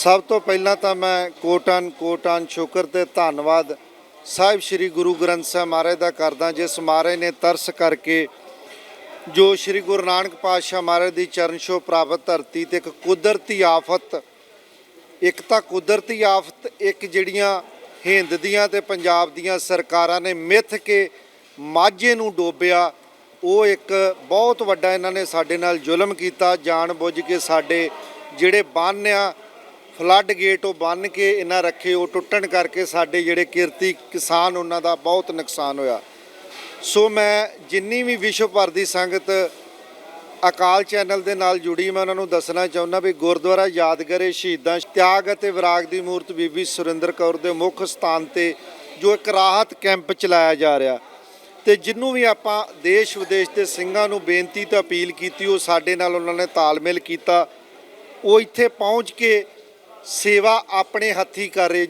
ਸਭ ਤੋਂ ਪਹਿਲਾਂ ਤਾਂ ਮੈਂ ਕੋਟਨ ਕੋਟਨ ਸ਼ੁਕਰ ਤੇ ਧੰਨਵਾਦ ਸਾਹਿਬ ਸ੍ਰੀ ਗੁਰੂ ਗ੍ਰੰਥ ਸਾਹਿਬ ਮਹਾਰਾਜ ਦਾ ਕਰਦਾ ਜਿਸ ਮਹਾਰਾਜ ਨੇ ਤਰਸ ਕਰਕੇ ਜੋ ਸ੍ਰੀ ਗੁਰੂ ਨਾਨਕ ਪਾਤਸ਼ਾਹ ਮਹਾਰਾਜ ਦੀ ਚਰਨ ਛੋਹ ਪ੍ਰਾਪਤ ਧਰਤੀ ਤੇ ਇੱਕ ਕੁਦਰਤੀ ਆਫਤ, ਇੱਕ ਤਾਂ ਕੁਦਰਤੀ ਆਫਤ, ਇੱਕ ਜਿਹੜੀਆਂ ਹਿੰਦ ਦੀਆਂ ਤੇ ਪੰਜਾਬ ਦੀਆਂ ਸਰਕਾਰਾਂ ਨੇ ਮਿੱਥ ਕੇ ਮਾਝੇ ਨੂੰ ਡੋਬਿਆ, ਉਹ ਇੱਕ ਬਹੁਤ ਵੱਡਾ ਇਹਨਾਂ ਨੇ ਸਾਡੇ ਨਾਲ ਜ਼ੁਲਮ ਕੀਤਾ, ਜਾਣ ਬੁੱਝ ਕੇ ਸਾਡੇ ਜਿਹੜੇ ਬੰਨ੍ਹ ਆ ਫਲੱਡ ਗੇਟ ਉਹ ਬੰਨ ਕੇ ਇਹਨਾਂ ਰੱਖੇ, ਉਹ ਟੁੱਟਣ ਕਰਕੇ ਸਾਡੇ ਜਿਹੜੇ ਕਿਰਤੀ ਕਿਸਾਨ ਉਹਨਾਂ ਦਾ ਬਹੁਤ ਨੁਕਸਾਨ ਹੋਇਆ। ਸੋ ਮੈਂ ਜਿੰਨੀ ਵੀ ਵਿਸ਼ਵ ਭਰ ਦੀ ਸੰਗਤ ਅਕਾਲ ਚੈਨਲ ਦੇ ਨਾਲ ਜੁੜੀ, ਮੈਂ ਉਹਨਾਂ ਨੂੰ ਦੱਸਣਾ ਚਾਹੁੰਦਾ ਵੀ ਗੁਰਦੁਆਰਾ ਯਾਦਗਾਰੇ ਸ਼ਹੀਦਾਂ ਤਿਆਗ ਅਤੇ ਵਿਰਾਗ ਦੀ ਮੂਰਤ ਬੀਬੀ ਸੁਰਿੰਦਰ ਕੌਰ ਦੇ ਮੁੱਖ ਸਥਾਨ ਤੇ ਜੋ ਇੱਕ ਰਾਹਤ ਕੈਂਪ ਚਲਾਇਆ ਜਾ ਰਿਹਾ। ਤੇ ਜਿੰਨੂੰ ਵੀ ਆਪਾਂ ਦੇਸ਼ ਵਿਦੇਸ਼ ਦੇ ਸਿੰਘਾਂ ਨੂੰ ਬੇਨਤੀ ਤੇ ਅਪੀਲ ਕੀਤੀ, ਉਹ ਸਾਡੇ ਨਾਲ ਉਹਨਾਂ ਨੇ ਤਾਲਮੇਲ ਕੀਤਾ। ਉਹ ਇੱਥੇ ਪਹੁੰਚ ਕੇ ਸੇਵਾ ਆਪਣੇ ਹੱਥੀ ਕਰ ਰਹੇ